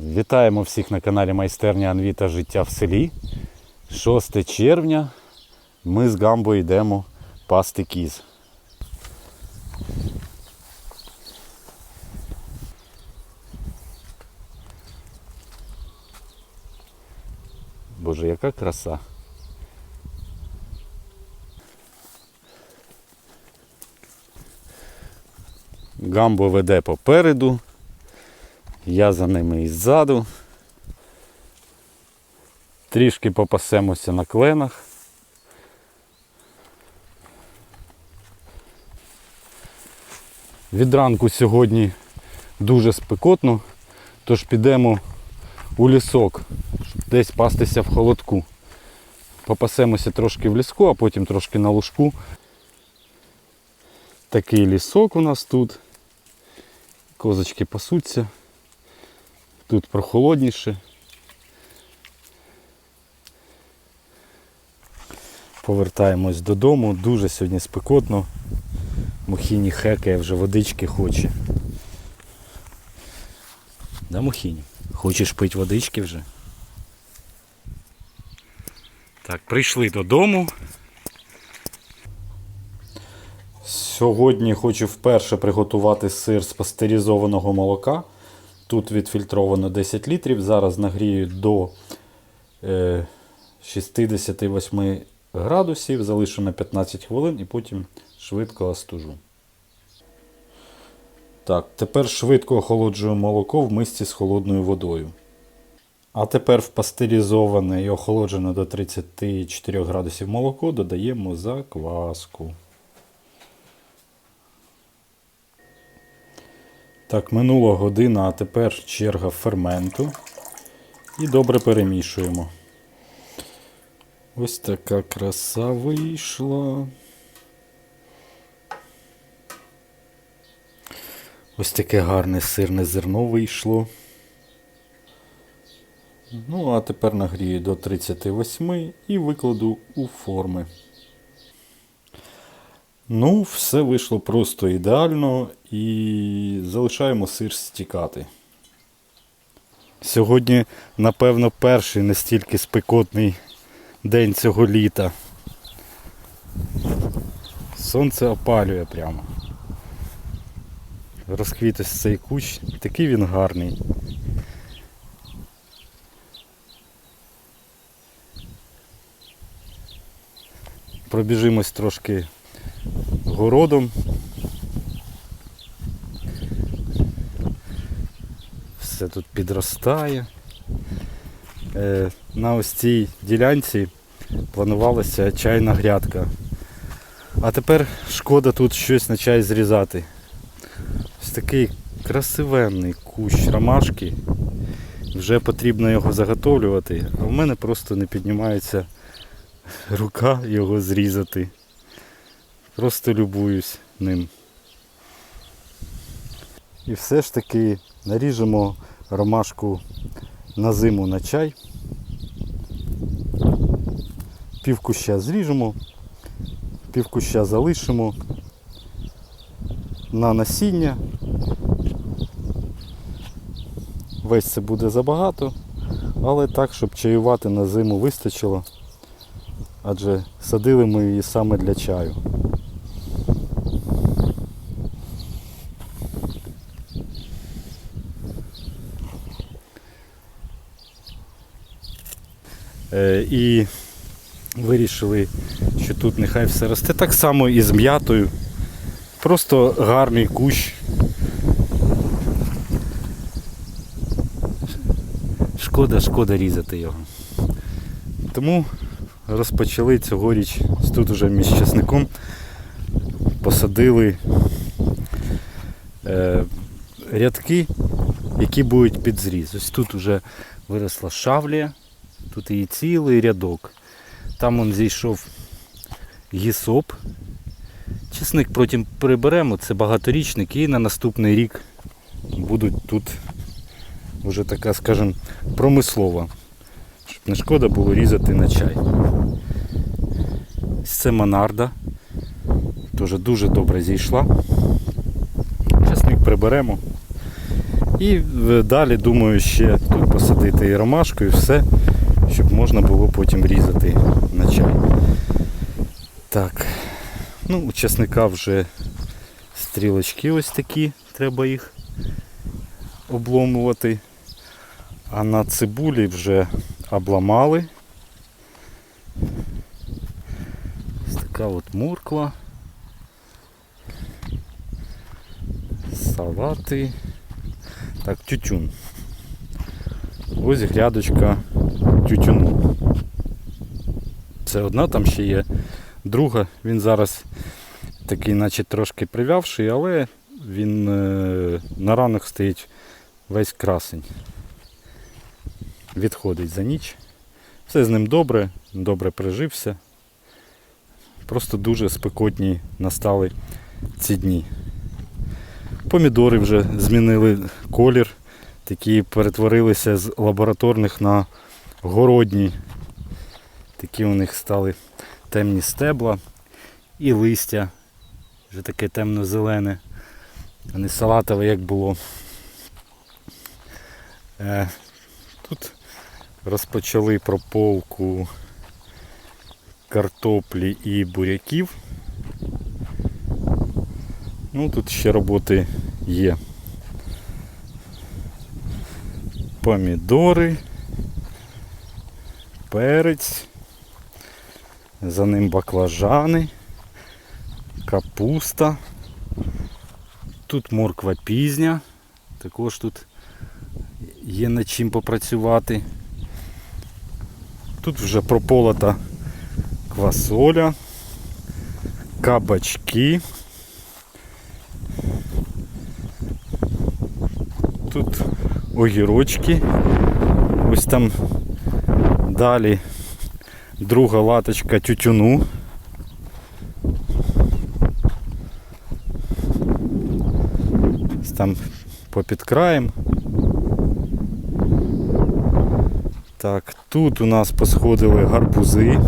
Вітаємо всіх на каналі Майстерня Анвіта Життя в селі. 6 червня ми з Гамбо йдемо пасти кіз. Боже, яка краса. Гамбо веде попереду, я за ними і ззаду. Трішки попасемося на кленах. Від ранку сьогодні дуже спекотно, тож підемо у лісок, щоб десь пастися в холодку. Попасемося трошки в ліску, а потім трошки на лужку. Такий лісок у нас тут. Козочки пасуться. Тут прохолодніше. Повертаємось додому. Дуже сьогодні спекотно. Мухіні хекає, вже водички хоче. Да, Мухіні? Хочеш пити водички вже? Так, прийшли додому. Сьогодні хочу вперше приготувати сир з пастеризованого молока. Тут відфільтровано 10 літрів. Зараз нагрію до е, 68 градусів, залишу на 15 хвилин і потім швидко остужу. Так, тепер швидко охолоджую молоко в мисці з холодною водою. А тепер в пастеризоване і охолоджене до 34 градусів молоко додаємо закваску. Так, минула година, а тепер черга ферменту. І добре перемішуємо. Ось така краса вийшла. Ось таке гарне сирне зерно вийшло. Ну, а тепер нагрію до 38 і викладу у форми. Ну, все вийшло просто ідеально і залишаємо сир стікати. Сьогодні, напевно, перший настільки спекотний день цього літа. Сонце опалює прямо. Розквіт ось цей кущ, такий він гарний. Пробіжимось трошки городом. Все тут підростає. Е, На ось цій ділянці планувалася чайна грядка. А тепер шкода тут щось на чай зрізати. Ось такий красивенний кущ ромашки. Вже потрібно його заготовлювати, а в мене просто не піднімається рука його зрізати. Просто любуюсь ним. І все ж таки наріжемо ромашку на зиму на чай. Пів куща зріжемо, пів куща залишимо на насіння. Весь це буде забагато, але так, щоб чаювати на зиму вистачило, адже садили ми її саме для чаю. І вирішили, що тут нехай все росте так само і з м'ятою. Просто гарний кущ. Шкода, шкода різати його. Тому розпочали цьогоріч тут уже між часником посадили е, рядки, які будуть під зріз. Ось тут вже виросла шавлія, тут її цілий рядок. Там он зійшов гісоп. Чесник потім приберемо, це багаторічник і на наступний рік будуть тут вже така, скажімо, промислова. Щоб не шкода було різати на чай. Це монарда. Теж дуже добре зійшла. Чесник приберемо. І е, далі думаю ще тут посадити і ромашку, і все, щоб можна було потім різати на чай. Так. Ну, у часника вже стрілочки ось такі, треба їх обломувати. А на цибулі вже обламали. Ось така от морква. Салати. Так, тютюн. Ось грядочка тютюну. Це одна, там ще є друга. Він зараз такий, наче трошки прив'явший, але він е, на ранок стоїть весь красень. Відходить за ніч. Все з ним добре, добре прижився. Просто дуже спекотні настали ці дні. Помідори вже змінили колір, такі перетворилися з лабораторних на городні. Такі у них стали темні стебла і листя, вже таке темно-зелене, а не салатове, як було. Е, Тут розпочали прополку картоплі і буряків. Ну, тут ще роботи є. Помідори, перець, за ним баклажани, капуста. Тут морква пізня, також тут є над чим попрацювати. Тут вже прополота квасоля, кабачки. Тут огірочки. Ось там далі друга латочка тютюну. Там попід краєм. Так, тут у нас посходили гарбузи.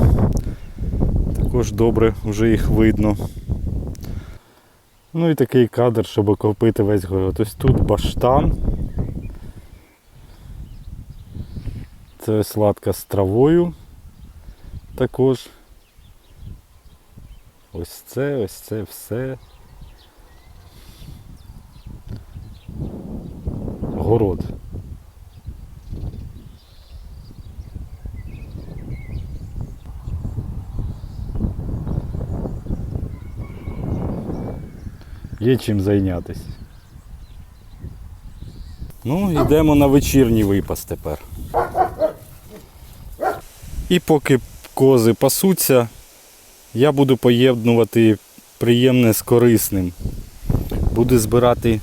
Також добре вже їх видно. Ну і такий кадр, щоб окопити весь город. Ось тут баштан. Це ось латка з травою. Також. Ось це, ось це все. Город. Є чим зайнятися. Ну, йдемо на вечірній випас тепер. І поки кози пасуться, я буду поєднувати приємне з корисним. Буду збирати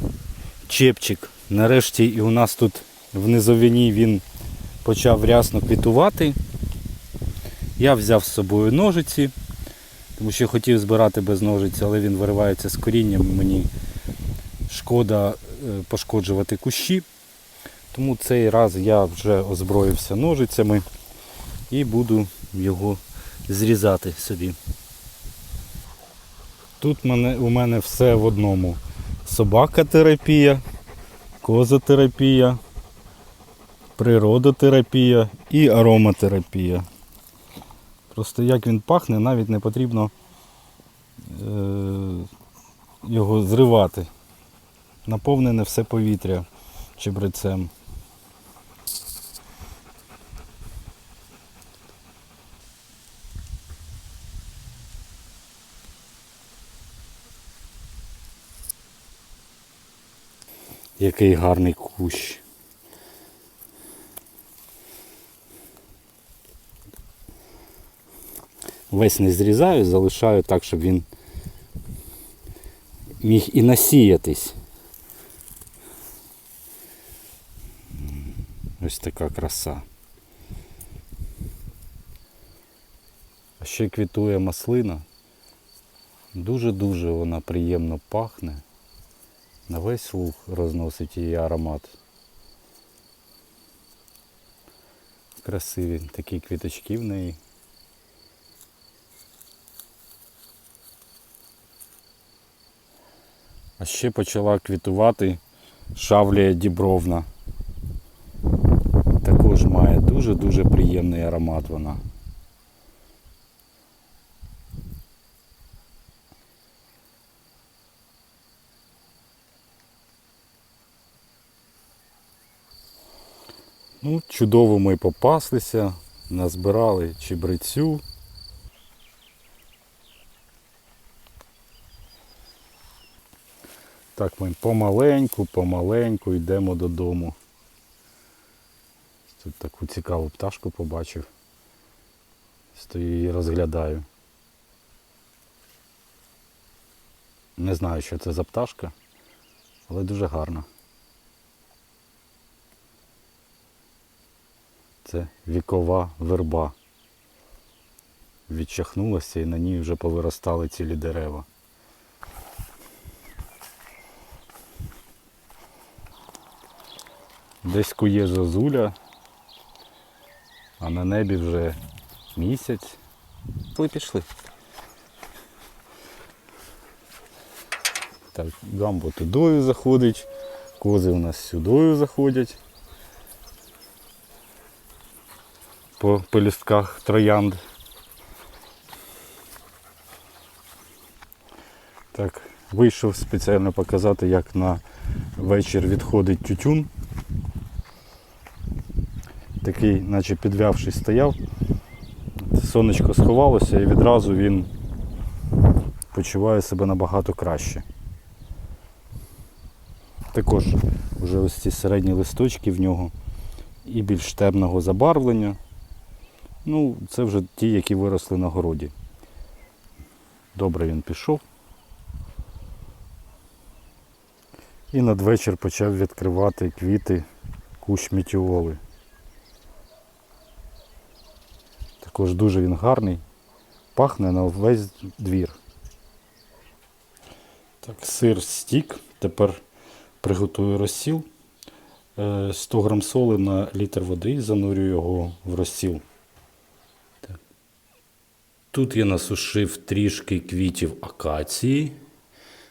чепчик. Нарешті і у нас тут в низовині він почав рясно квітувати. Я взяв з собою ножиці, тому що хотів збирати без ножиць, але він виривається з корінням. Мені шкода е, пошкоджувати кущі. Тому цей раз я вже озброївся ножицями і буду його зрізати собі. Тут мене, у мене все в одному. Собакотерапія, козотерапія, природотерапія і ароматерапія. Просто як він пахне, навіть не потрібно е, його зривати. Наповнене все повітря чебрецем. Який гарний кущ. Весь не зрізаю, залишаю так, щоб він міг і насіятись. Ось така краса. А ще квітує маслина. Дуже-дуже вона приємно пахне. На весь луг розносить її аромат. Красиві такі квіточки в неї. А ще почала квітувати Шавлія Дібровна. Також має дуже-дуже приємний аромат вона. Ну, чудово ми попаслися, назбирали чебрецю. Так ми помаленьку, помаленьку йдемо додому. Тут таку цікаву пташку побачив. Стою і розглядаю. Не знаю, що це за пташка, але дуже гарна. Це вікова верба. Відчахнулася і на ній вже повиростали цілі дерева. Десь кує зозуля, а на небі вже місяць. Пішли, пішли. Так, гамбо тудою заходить, кози у нас сюдою заходять. По пелюстках троянд. Так, вийшов спеціально показати, як на вечір відходить тютюн. Такий, наче підвявший стояв. Сонечко сховалося і відразу він почуває себе набагато краще. Також вже ось ці середні листочки в нього і більш темного забарвлення. Ну, це вже ті, які виросли на городі. Добре він пішов. І надвечір почав відкривати квіти кущ мітіоли. Також дуже він гарний, пахне на весь двір. Так, сир стік. Тепер приготую розсіл. Е, 100 грам соли на літр води і занурюю його в розсіл. Тут я насушив трішки квітів акації.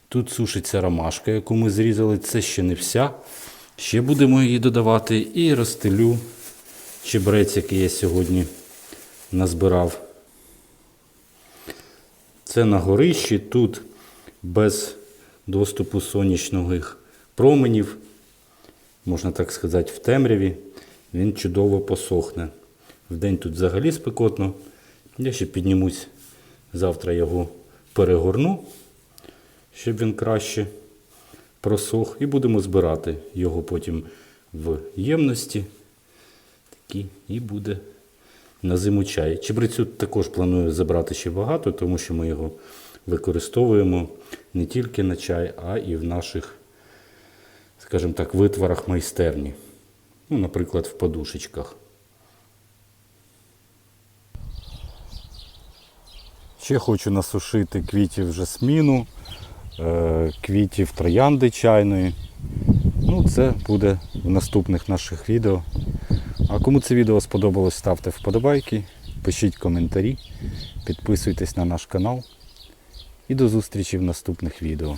Тут сушиться ромашка, яку ми зрізали. Це ще не вся. Ще будемо її додавати і розстелю чебрець, який я сьогодні назбирав. Це на горищі, тут без доступу сонячних променів, можна так сказати, в темряві, він чудово посохне. Вдень тут взагалі спекотно. Я ще піднімусь, завтра його перегорну, щоб він краще просох. І будемо збирати його потім в ємності. Такі і буде на зиму чай. Чебрецю також планую забрати ще багато, тому що ми його використовуємо не тільки на чай, а і в наших, скажімо так, витворах майстерні. Ну, наприклад, в подушечках. Ще хочу насушити квітів жасміну, е, квітів троянди чайної. Ну, це буде в наступних наших відео. А кому це відео сподобалось, ставте вподобайки, пишіть коментарі, підписуйтесь на наш канал. І до зустрічі в наступних відео.